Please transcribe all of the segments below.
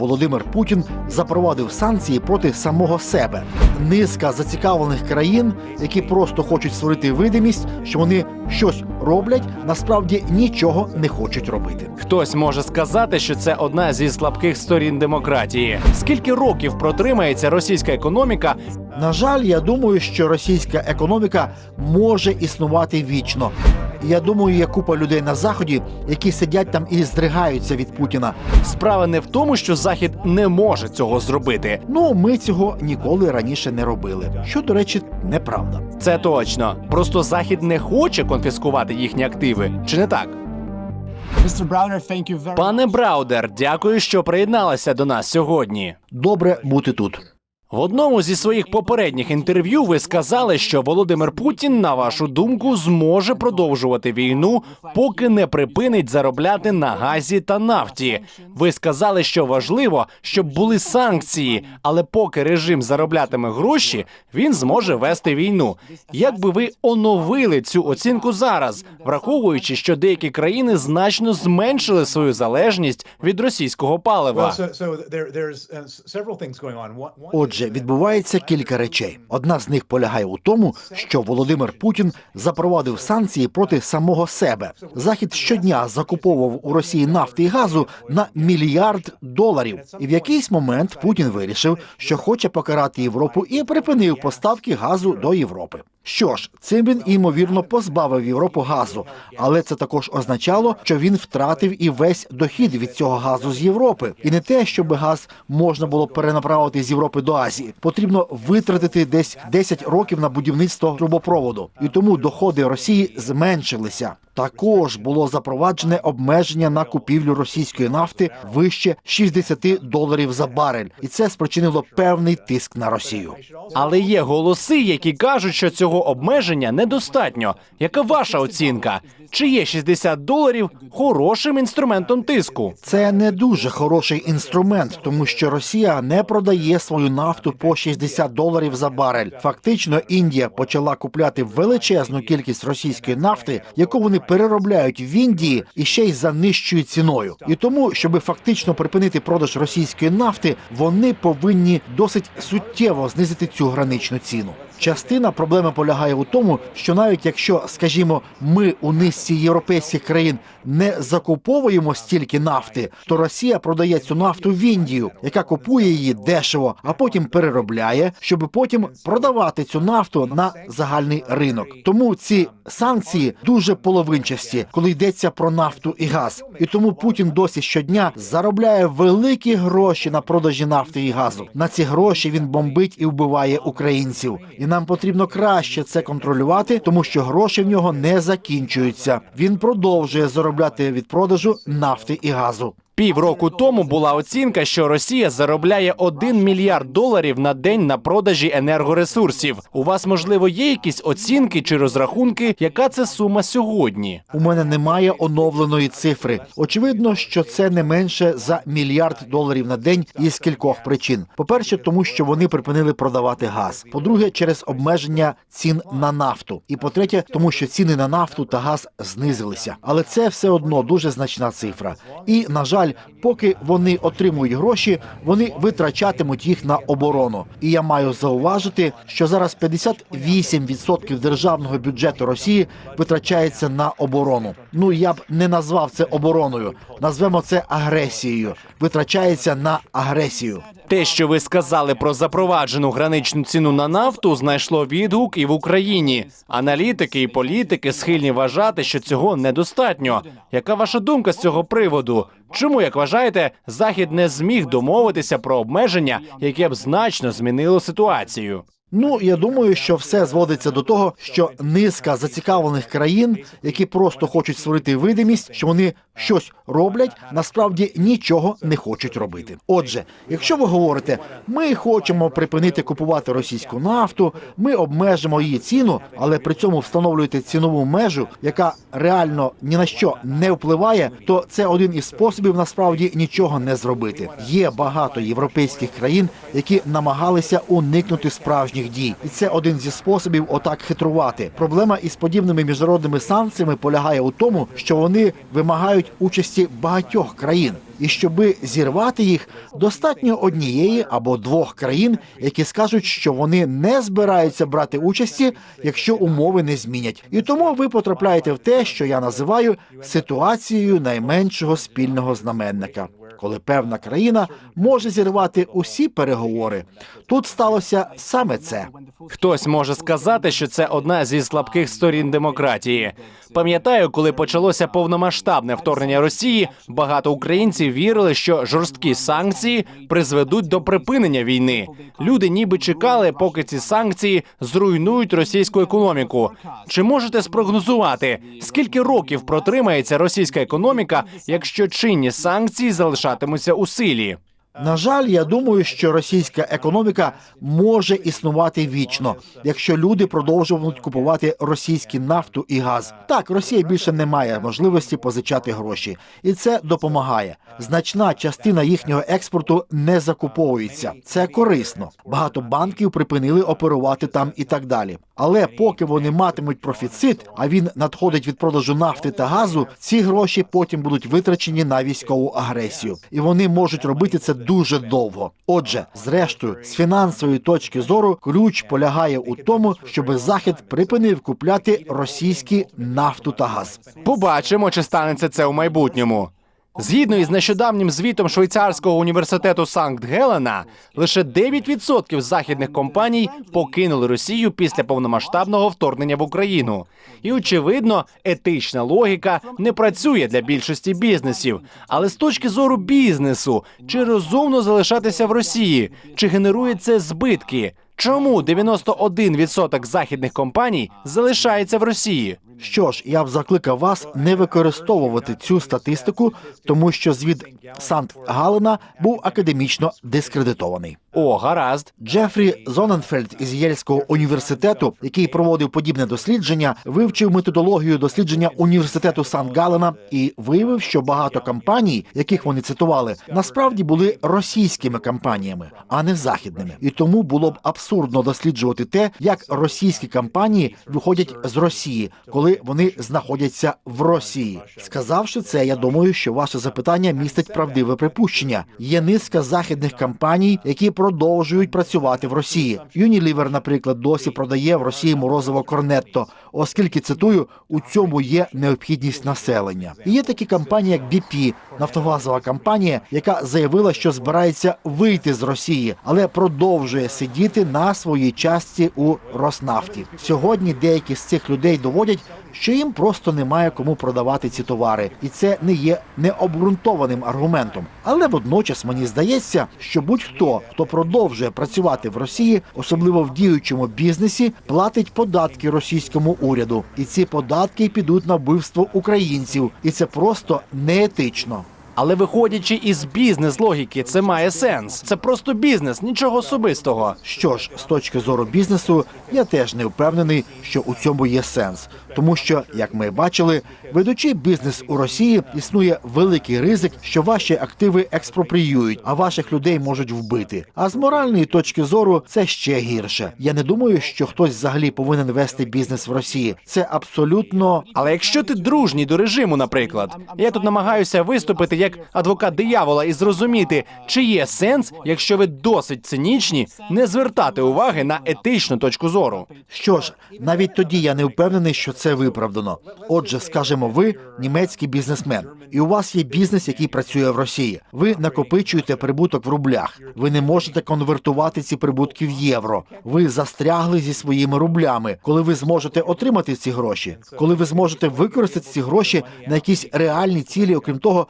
Володимир Путін запровадив санкції проти самого себе. Низка зацікавлених країн, які просто хочуть створити видимість, що вони щось роблять, насправді нічого не хочуть робити. Хтось може сказати, що це одна зі слабких сторін демократії. Скільки років протримається російська економіка, На жаль, я думаю, що російська економіка може існувати вічно. Я думаю, є купа людей на заході, які сидять там і здригаються від Путіна. справа не в тому, що Захід не може цього зробити. Ну, ми цього ніколи раніше не робили. Що, до речі, неправда. Це точно. Просто Захід не хоче конфіскувати їхні активи. Чи не так? Пане. Браудер, дякую, що приєдналися до нас сьогодні. Добре бути тут. В одному зі своїх попередніх інтерв'ю ви сказали, що Володимир Путін, на вашу думку, зможе продовжувати війну, поки не припинить заробляти на газі та нафті. Ви сказали, що важливо, щоб були санкції, але поки режим зароблятиме гроші, він зможе вести війну. Як би ви оновили цю оцінку зараз, враховуючи, що деякі країни значно зменшили свою залежність від російського палива? Well, Отже, відбувається кілька речей. Одна з них полягає у тому, що Володимир Путін запровадив санкції проти самого себе. Захід щодня закуповував у Росії нафти і газу на мільярд доларів. І в якийсь момент Путін вирішив, що хоче покарати Європу і припинив поставки газу до Європи. Що ж, цим він ймовірно позбавив Європу газу, але це також означало, що він втратив і весь дохід від цього газу з Європи. І не те, щоб газ можна було перенаправити з Європи до Азії. Потрібно витратити десь 10 років на будівництво трубопроводу, і тому доходи Росії зменшилися. Також було запроваджене обмеження на купівлю російської нафти вище 60 доларів за барель, і це спричинило певний тиск на Росію. Але є голоси, які кажуть, що цього обмеження недостатньо. Яка ваша оцінка? Чи є 60 доларів хорошим інструментом тиску? Це не дуже хороший інструмент, тому що Росія не продає свою нафту по 60 доларів за барель. Фактично, Індія почала купляти величезну кількість російської нафти, яку вони переробляють в Індії і ще й за нижчою ціною. І тому, щоб фактично припинити продаж російської нафти, вони повинні досить суттєво знизити цю граничну ціну. Частина проблеми полягає у тому, що навіть якщо, скажімо, ми у низці європейських країн не закуповуємо стільки нафти, то Росія продає цю нафту в Індію, яка купує її дешево, а потім переробляє, щоб потім продавати цю нафту на загальний ринок. Тому ці санкції дуже половинчасті, коли йдеться про нафту і газ. І тому Путін досі щодня заробляє великі гроші на продажі нафти і газу. На ці гроші він бомбить і вбиває українців. І нам потрібно краще це контролювати, тому що гроші в нього не закінчуються. Він продовжує заробляти від продажу нафти і газу. Півроку тому була оцінка, що Росія заробляє 1 мільярд доларів на день на продажі енергоресурсів. У вас можливо є якісь оцінки чи розрахунки, яка це сума сьогодні? У мене немає оновленої цифри. Очевидно, що це не менше за мільярд доларів на день із кількох причин. По-перше, тому що вони припинили продавати газ. По-друге, через обмеження цін на нафту. І по-третє, тому що ціни на нафту та газ знизилися. Але це все одно дуже значна цифра. І на жаль, жаль, поки вони отримують гроші, вони витрачатимуть їх на оборону. І я маю зауважити, що зараз 58% державного бюджету Росії витрачається на оборону. Ну я б не назвав це обороною, назвемо це агресією. Витрачається на агресію. Те, що ви сказали про запроваджену граничну ціну на нафту, знайшло відгук і в Україні. Аналітики і політики схильні вважати, що цього недостатньо. Яка ваша думка з цього приводу? Чому, як вважаєте, Захід не зміг домовитися про обмеження, яке б значно змінило ситуацію? Ну я думаю, що все зводиться до того, що низка зацікавлених країн, які просто хочуть створити видимість, що вони щось роблять, насправді нічого не хочуть робити. Отже, якщо ви говорите, ми хочемо припинити купувати російську нафту, ми обмежимо її ціну, але при цьому встановлюєте цінову межу, яка реально ні на що не впливає, то це один із способів насправді нічого не зробити. Є багато європейських країн, які намагалися уникнути справжньої їхніх дій, і це один зі способів отак хитрувати. Проблема із подібними міжнародними санкціями полягає у тому, що вони вимагають участі багатьох країн. І щоби зірвати їх, достатньо однієї або двох країн, які скажуть, що вони не збираються брати участі, якщо умови не змінять. І тому ви потрапляєте в те, що я називаю ситуацією найменшого спільного знаменника, коли певна країна може зірвати усі переговори. Тут сталося саме це. Хтось може сказати, що це одна зі слабких сторін демократії. Пам'ятаю, коли почалося повномасштабне вторгнення Росії, багато українців вірили, що жорсткі санкції призведуть до припинення війни. Люди ніби чекали, поки ці санкції зруйнують російську економіку. Чи можете спрогнозувати, скільки років протримається російська економіка, якщо чинні санкції залишатимуться у силі? На жаль, я думаю, що російська економіка може існувати вічно, якщо люди продовжуватимуть купувати російські нафту і газ. Так, Росія більше не має можливості позичати гроші, і це допомагає. Значна частина їхнього експорту не закуповується. Це корисно. Багато банків припинили оперувати там і так далі. Але поки вони матимуть профіцит, а він надходить від продажу нафти та газу, ці гроші потім будуть витрачені на військову агресію, і вони можуть робити це дуже довго. Отже, зрештою, з фінансової точки зору, ключ полягає у тому, щоб захід припинив купляти російські нафту та газ. Побачимо, чи станеться це у майбутньому. Згідно із нещодавнім звітом швейцарського університету Санкт Гелена, лише 9% західних компаній покинули Росію після повномасштабного вторгнення в Україну. І очевидно, етична логіка не працює для більшості бізнесів. Але з точки зору бізнесу, чи розумно залишатися в Росії, чи генерує це збитки? Чому 91% західних компаній залишається в Росії? Що ж, я б закликав вас не використовувати цю статистику, тому що звіт Санкт Галена був академічно дискредитований. О, гаразд. Джефрі Зоненфельд із Єльського університету, який проводив подібне дослідження, вивчив методологію дослідження університету Сан-Галена і виявив, що багато компаній, яких вони цитували, насправді були російськими компаніями, а не західними. І тому було б абсурдно досліджувати те, як російські компанії виходять з Росії, коли вони знаходяться в Росії. Сказавши це, я думаю, що ваше запитання містить правдиве припущення. Є низка західних компаній, які продовжують працювати в Росії. Unilever, наприклад, досі продає в Росії морозиво корнетто, оскільки цитую, у цьому є необхідність населення. І є такі компанії, як BP, нафтогазова компанія, яка заявила, що збирається вийти з Росії, але продовжує сидіти на своїй частці у Роснафті. Сьогодні деякі з цих людей доводять, що їм просто немає кому продавати ці товари, і це не є необґрунтованим аргументом. Але водночас мені здається, що будь-хто, хто продовжує працювати в Росії, особливо в діючому бізнесі, платить податки російському уряду, і ці податки підуть на вбивство українців, і це просто неетично. Але виходячи із бізнес-логіки, це має сенс. Це просто бізнес, нічого особистого. Що ж, з точки зору бізнесу, я теж не впевнений, що у цьому є сенс, тому що, як ми бачили, ведучи бізнес у Росії, існує великий ризик, що ваші активи експропріюють, а ваших людей можуть вбити. А з моральної точки зору це ще гірше. Я не думаю, що хтось взагалі повинен вести бізнес в Росії. Це абсолютно Але якщо ти дружній до режиму, наприклад, я тут намагаюся виступити як адвокат диявола і зрозуміти, чи є сенс, якщо ви досить цинічні, не звертати уваги на етичну точку зору. Що ж, навіть тоді я не впевнений, що це виправдано. Отже, скажімо, ви німецький бізнесмен, і у вас є бізнес, який працює в Росії. Ви накопичуєте прибуток в рублях. Ви не можете конвертувати ці прибутки в євро. Ви застрягли зі своїми рублями. Коли ви зможете отримати ці гроші, коли ви зможете використати ці гроші на якісь реальні цілі, окрім того,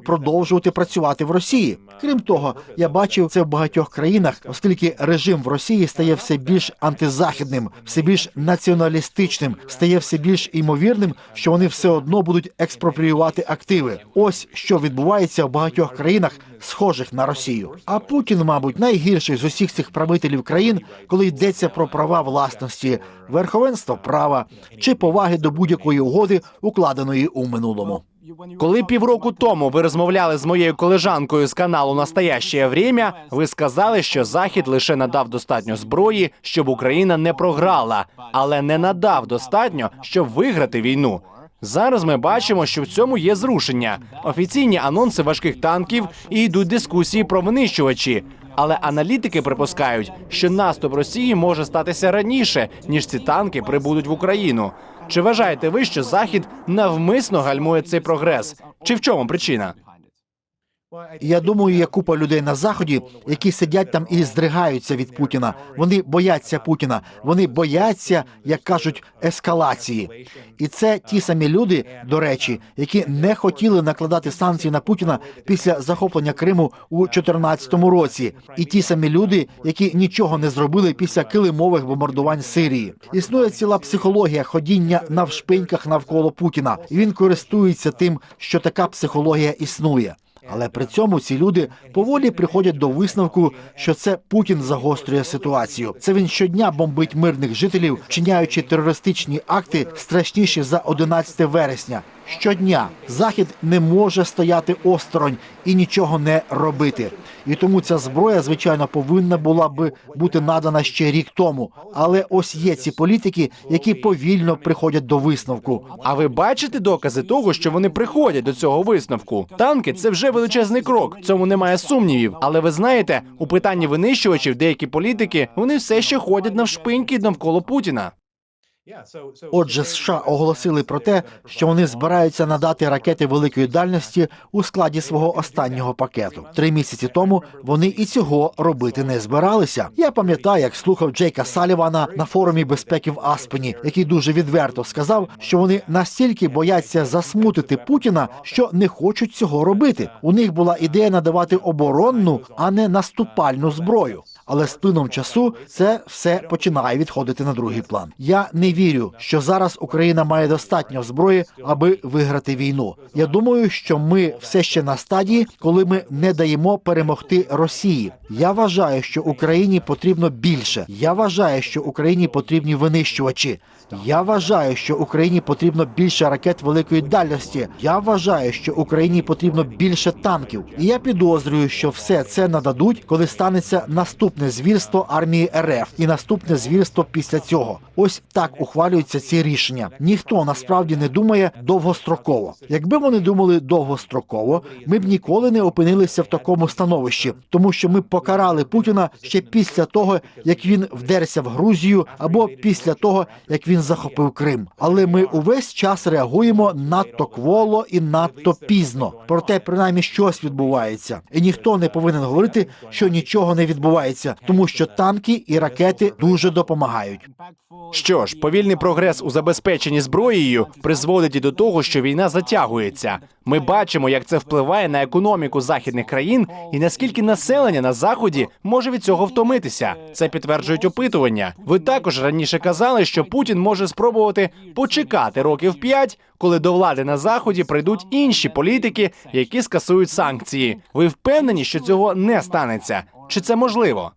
продовжувати працювати в Росії. Крім того, я бачив це в багатьох країнах, оскільки режим в Росії стає все більш антизахідним, все більш націоналістичним, стає все більш імовірним, що вони все одно будуть експропріювати активи. Ось що відбувається в багатьох країнах, схожих на Росію. А Путін, мабуть, найгірший з усіх цих правителів країн, коли йдеться про права власності, верховенство права чи поваги до будь-якої угоди, укладеної у минулому. Коли півроку тому ви розмовляли з моєю колежанкою з каналу Настояще Время, ви сказали, що Захід лише надав достатньо зброї, щоб Україна не програла, але не надав достатньо, щоб виграти війну. Зараз ми бачимо, що в цьому є зрушення. Офіційні анонси важких танків і йдуть дискусії про винищувачі. Але аналітики припускають, що наступ Росії може статися раніше, ніж ці танки прибудуть в Україну. Чи вважаєте ви, що Захід навмисно гальмує цей прогрес? Чи в чому причина? Я думаю, є купа людей на заході, які сидять там і здригаються від Путіна. Вони бояться Путіна. Вони бояться, як кажуть, ескалації. І це ті самі люди, до речі, які не хотіли накладати санкції на Путіна після захоплення Криму у 2014 році, і ті самі люди, які нічого не зробили після килимових бомбардувань Сирії. Існує ціла психологія ходіння навшпиньках навколо Путіна. Він користується тим, що така психологія існує. Але при цьому ці люди поволі приходять до висновку, що це Путін загострює ситуацію. Це він щодня бомбить мирних жителів, вчиняючи терористичні акти страшніші за 11 вересня. Щодня захід не може стояти осторонь і нічого не робити. І тому ця зброя, звичайно, повинна була би бути надана ще рік тому. Але ось є ці політики, які повільно приходять до висновку. А ви бачите докази того, що вони приходять до цього висновку? Танки це вже величезний крок. Цьому немає сумнівів. Але ви знаєте, у питанні винищувачів деякі політики вони все ще ходять навшпиньки навколо Путіна. Отже, США оголосили про те, що вони збираються надати ракети великої дальності у складі свого останнього пакету. Три місяці тому вони і цього робити не збиралися. Я пам'ятаю, як слухав Джейка Салівана на форумі безпеки в Аспені, який дуже відверто сказав, що вони настільки бояться засмутити Путіна, що не хочуть цього робити. У них була ідея надавати оборонну, а не наступальну зброю. Але з плином часу це все починає відходити на другий план. Я не вірю, що зараз Україна має достатньо зброї, аби виграти війну. Я думаю, що ми все ще на стадії, коли ми не даємо перемогти Росії. Я вважаю, що Україні потрібно більше. Я вважаю, що Україні потрібні винищувачі. Я вважаю, що Україні потрібно більше ракет великої дальності. Я вважаю, що Україні потрібно більше танків. І я підозрюю, що все це нададуть, коли станеться наступне звірство армії РФ і наступне звірство після цього. Ось так ухвалюються ці рішення. Ніхто насправді не думає довгостроково. Якби вони думали довгостроково, ми б ніколи не опинилися в такому становищі, тому що ми покарали Путіна ще після того, як він вдерся в Грузію, або після того, як він захопив Крим. Але ми увесь час реагуємо надто кволо і надто пізно. Проте принаймні щось відбувається, і ніхто не повинен говорити, що нічого не відбувається, тому що танки і ракети дуже допомагають. Що ж, повільний прогрес у забезпеченні зброєю призводить і до того, що війна затягується. Ми бачимо, як це впливає на економіку західних країн і наскільки населення на заході може від цього втомитися. Це підтверджують опитування. Ви також раніше казали, що Путін може спробувати почекати років п'ять, коли до влади на заході прийдуть інші політики, які скасують санкції. Ви впевнені, що цього не станеться? Чи це можливо?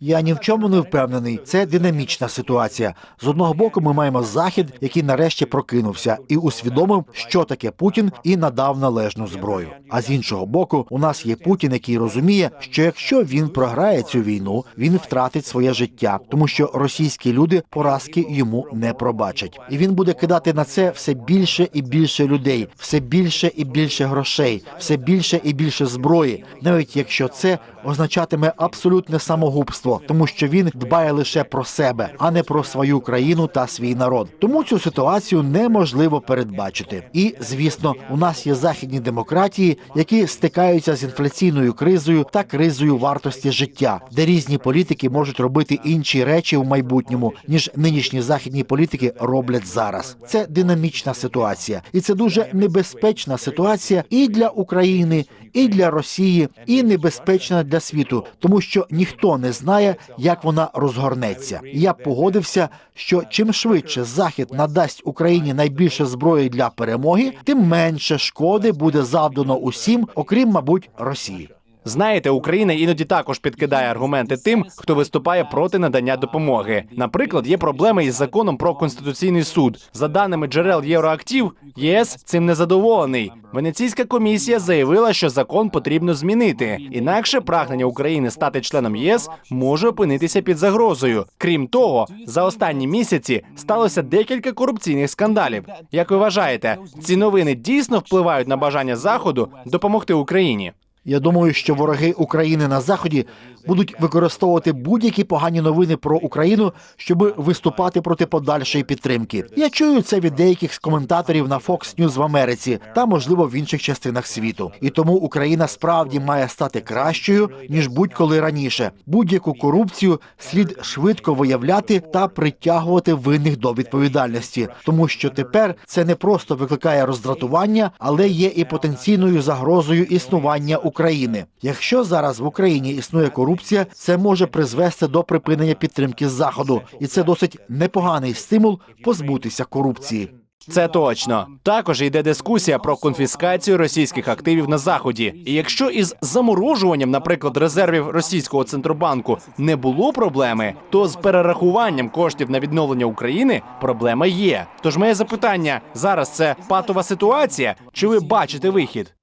Я ні в чому не впевнений. Це динамічна ситуація. З одного боку, ми маємо захід, який нарешті прокинувся і усвідомив, що таке Путін, і надав належну зброю. А з іншого боку, у нас є Путін, який розуміє, що якщо він програє цю війну, він втратить своє життя, тому що російські люди поразки йому не пробачать, і він буде кидати на це все більше і більше людей, все більше і більше грошей, все більше і більше зброї, навіть якщо це означатиме абсолютне самогубство, тому що він дбає лише про себе, а не про свою країну та свій народ. Тому цю ситуацію неможливо передбачити. І звісно, у нас є західні демократії, які стикаються з інфляційною кризою та кризою вартості життя, де різні політики можуть робити інші речі в майбутньому, ніж нинішні західні політики роблять зараз. Це динамічна ситуація, і це дуже небезпечна ситуація і для України, і для Росії, і небезпечна для світу, тому що ніхто не знає, як вона розгорнеться. Я погодився, що чим швидше Захід надасть Україні найбільше зброї для перемоги, тим менше шкоди буде завдано усім, окрім, мабуть, Росії. Знаєте, Україна іноді також підкидає аргументи тим, хто виступає проти надання допомоги. Наприклад, є проблеми із законом про конституційний суд. За даними джерел Євроактів, ЄС цим не задоволений. Венеційська комісія заявила, що закон потрібно змінити. Інакше прагнення України стати членом ЄС може опинитися під загрозою. Крім того, за останні місяці сталося декілька корупційних скандалів. Як ви вважаєте, ці новини дійсно впливають на бажання заходу допомогти Україні? Я думаю, що вороги України на заході будуть використовувати будь-які погані новини про Україну, щоб виступати проти подальшої підтримки. Я чую це від деяких з коментаторів на Fox News в Америці та можливо в інших частинах світу. І тому Україна справді має стати кращою ніж будь-коли раніше. Будь-яку корупцію слід швидко виявляти та притягувати винних до відповідальності, тому що тепер це не просто викликає роздратування, але є і потенційною загрозою існування України. Якщо зараз в Україні існує корупція, це може призвести до припинення підтримки заходу, і це досить непоганий стимул позбутися корупції. Це точно. Також йде дискусія про конфіскацію російських активів на заході. І якщо із заморожуванням, наприклад, резервів російського центробанку не було проблеми, то з перерахуванням коштів на відновлення України проблема є. Тож моє запитання зараз це патова ситуація, чи ви бачите вихід?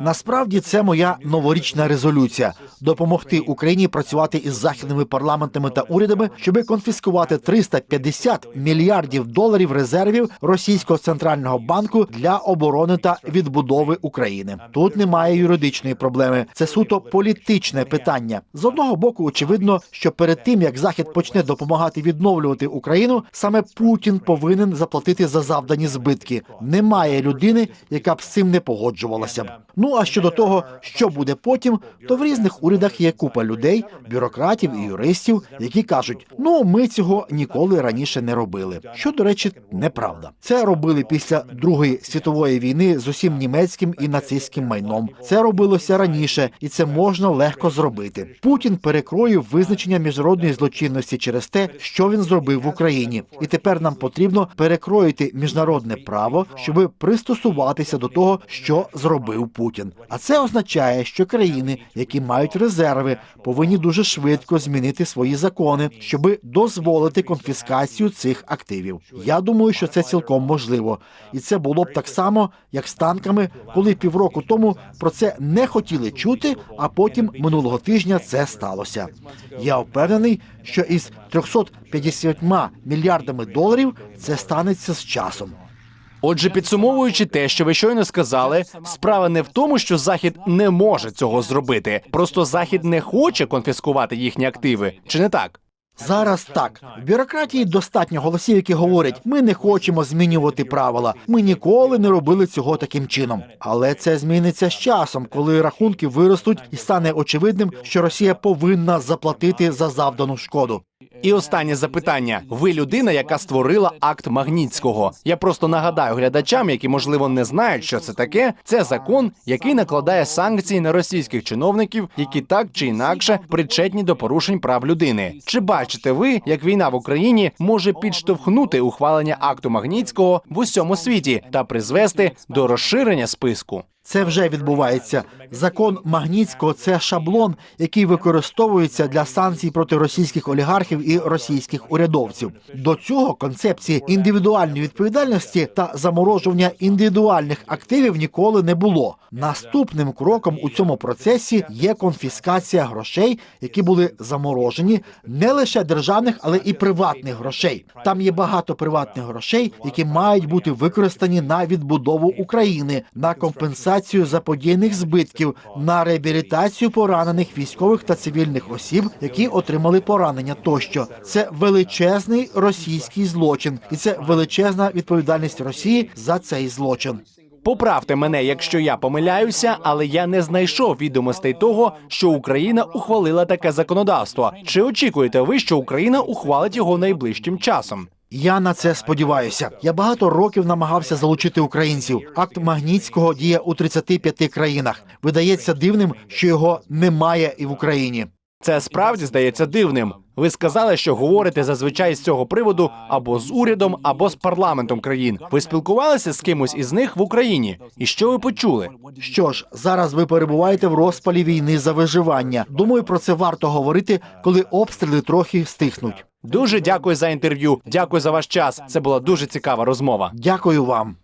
Насправді це моя новорічна резолюція допомогти Україні працювати із західними парламентами та урядами, щоби конфіскувати 350 мільярдів доларів резервів російського центрального банку для оборони та відбудови України. Тут немає юридичної проблеми. Це суто політичне питання. З одного боку, очевидно, що перед тим як захід почне допомагати відновлювати Україну, саме Путін повинен заплатити за завдані збитки. Немає людини, яка б з цим не погоджувалася б. Ну а щодо того, що буде потім, то в різних урядах є купа людей, бюрократів і юристів, які кажуть: ну ми цього ніколи раніше не робили. Що до речі, неправда. Це робили після Другої світової війни з усім німецьким і нацистським майном. Це робилося раніше, і це можна легко зробити. Путін перекроїв визначення міжнародної злочинності через те, що він зробив в Україні, і тепер нам потрібно перекроїти міжнародне право, щоб пристосуватися до того, що зробив Путін. А це означає, що країни, які мають резерви, повинні дуже швидко змінити свої закони, щоб дозволити конфіскацію цих активів. Я думаю, що це цілком можливо, і це було б так само, як з танками, коли півроку тому про це не хотіли чути, а потім минулого тижня це сталося. Я впевнений, що із 350 мільярдами доларів це станеться з часом. Отже, підсумовуючи те, що ви щойно сказали, справа не в тому, що захід не може цього зробити. Просто захід не хоче конфіскувати їхні активи, чи не так? Зараз так в бюрократії достатньо голосів, які говорять: ми не хочемо змінювати правила. Ми ніколи не робили цього таким чином. Але це зміниться з часом, коли рахунки виростуть, і стане очевидним, що Росія повинна заплатити за завдану шкоду. І останнє запитання: ви людина, яка створила акт Магнітського. Я просто нагадаю глядачам, які можливо не знають, що це таке. Це закон, який накладає санкції на російських чиновників, які так чи інакше причетні до порушень прав людини. Чи бачите ви, як війна в Україні може підштовхнути ухвалення акту Магнітського в усьому світі та призвести до розширення списку? Це вже відбувається. Закон Магнітського це шаблон, який використовується для санкцій проти російських олігархів і російських урядовців. До цього концепції індивідуальної відповідальності та заморожування індивідуальних активів ніколи не було. Наступним кроком у цьому процесі є конфіскація грошей, які були заморожені не лише державних, але і приватних грошей. Там є багато приватних грошей, які мають бути використані на відбудову України, на компенсацію заподіяних збитків, на реабілітацію поранених військових та цивільних осіб, які отримали поранення. Тощо це величезний російський злочин, і це величезна відповідальність Росії за цей злочин. Поправте мене, якщо я помиляюся, але я не знайшов відомостей того, що Україна ухвалила таке законодавство. Чи очікуєте ви, що Україна ухвалить його найближчим часом? Я на це сподіваюся. Я багато років намагався залучити українців. Акт Магнітського діє у 35 країнах. Видається дивним, що його немає і в Україні. Це справді здається дивним. Ви сказали, що говорите зазвичай з цього приводу або з урядом, або з парламентом країн. Ви спілкувалися з кимось із них в Україні? І що ви почули? Що ж, зараз ви перебуваєте в розпалі війни за виживання. Думаю, про це варто говорити, коли обстріли трохи стихнуть. Дуже дякую за інтерв'ю. Дякую за ваш час. Це була дуже цікава розмова. Дякую вам.